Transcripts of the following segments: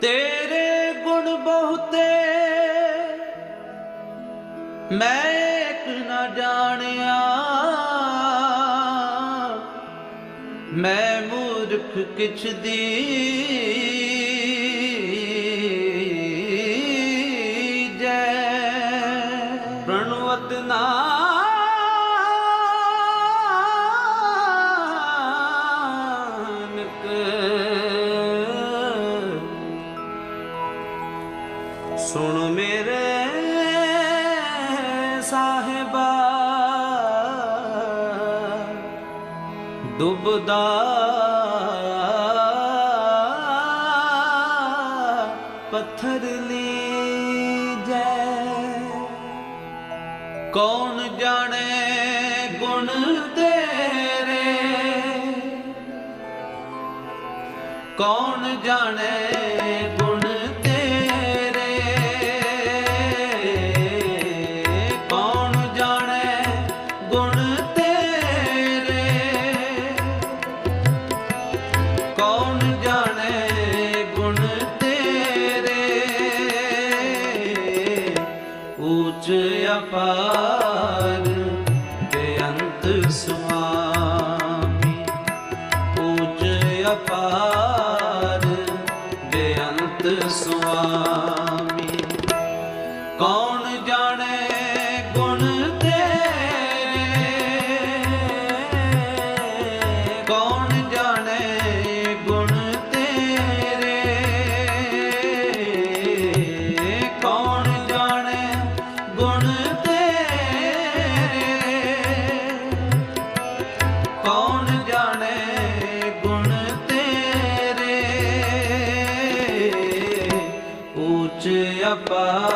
ਤੇਰੇ ਗੁਣ ਬਹੁਤੇ ਮੈਂ ਇੱਕ ਨਾ ਜਾਣਿਆ। ਮੈਂ ਮੂਰਖ ਕਿਛ ਦੀ ਜੈ। ਪ੍ਰਣਵਤ ਨਾ ਡੁੱਬਦਾ। ਪੱਥਰ ਲੀਜੈ। ਕੌਣ ਜਾਣੇ ਗੁਣ ਤੇਰੇ? ਕੌਣ ਜਾਣੇ ਗੁਣ ਊਚ ਅਪਾਰ अपा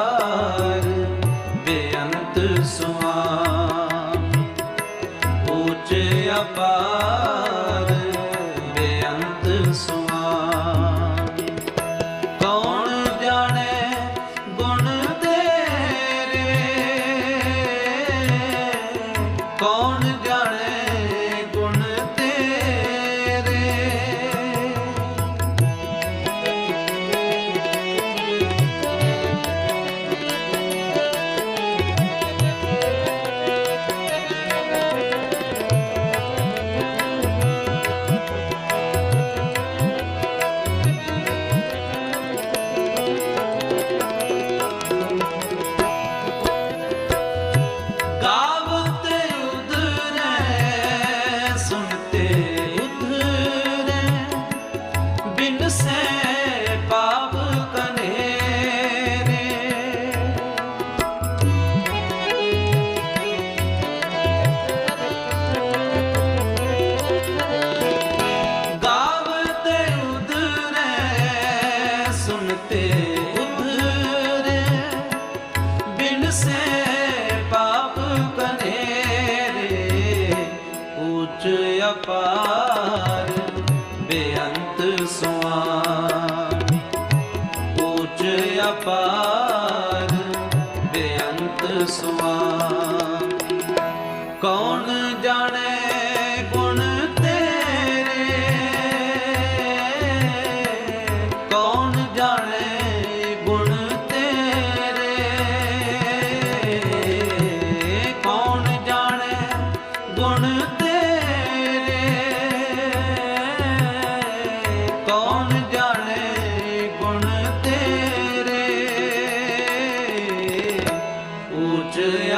ਜਪਾ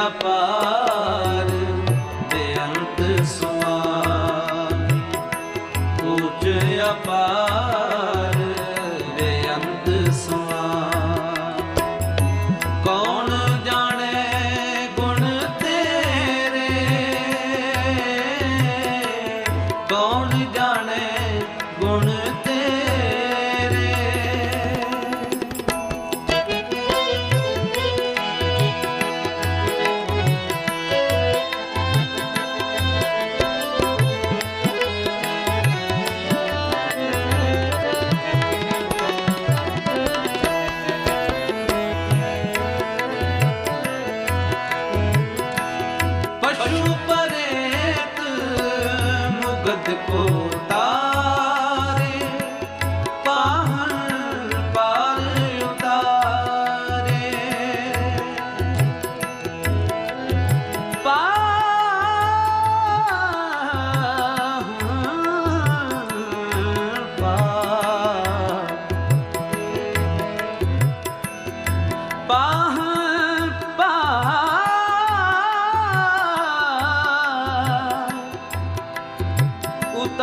पा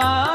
가.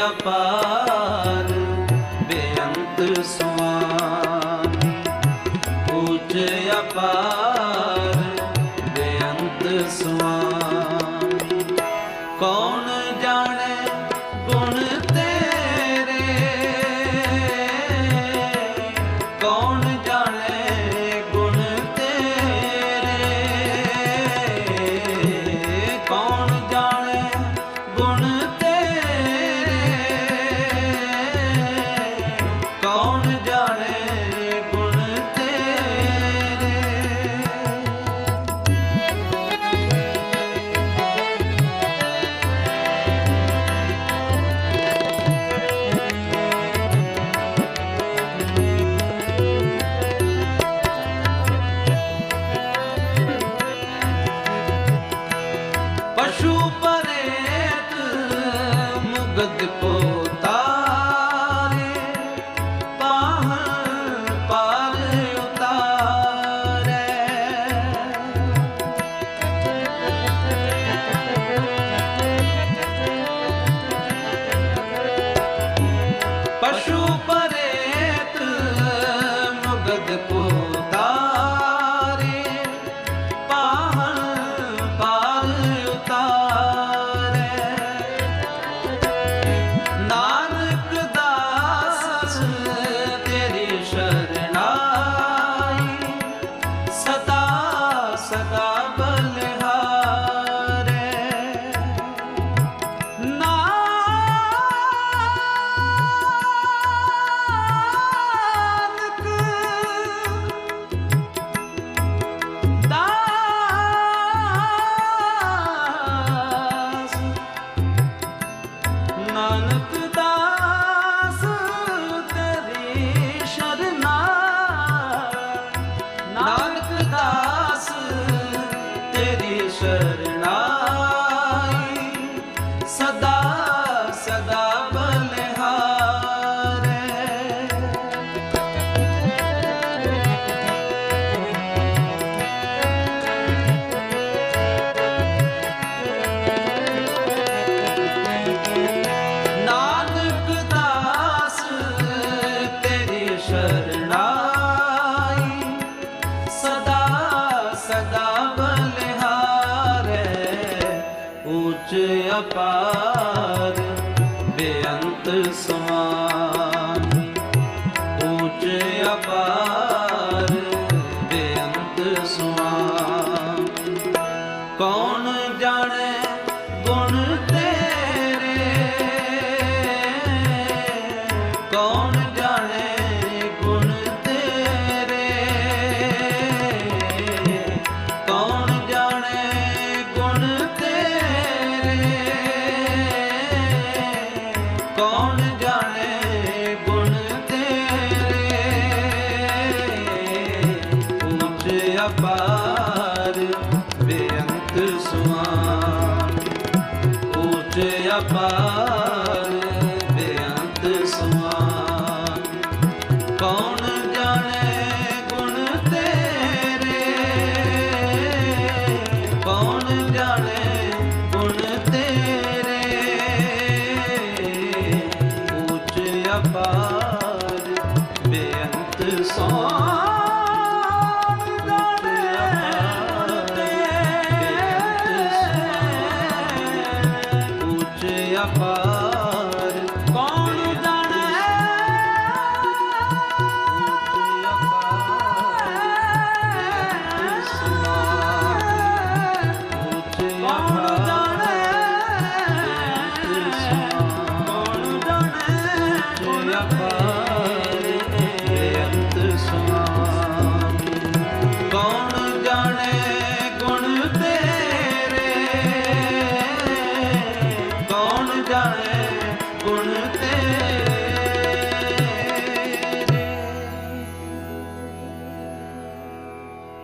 ਅਪਾਰ ਬੇਅੰਤ ਸੁਆਨ ਉਚ ਅਪਾਰ ਬੇਅੰਤ ਸੁਆਨ ਕੌਣ ਜਾਣੇ ਗੁਣ ਤੇ ਅਪਾਰ ਬੇਅੰਤ ਸਮਾਨ। ਉੱਚ ਅਪਾਰ ਬੇਅੰਤ ਸਮਾਨ। ਕੌਣ ਜਾਣੇ ਗੁਣ ਤੇ Yapa.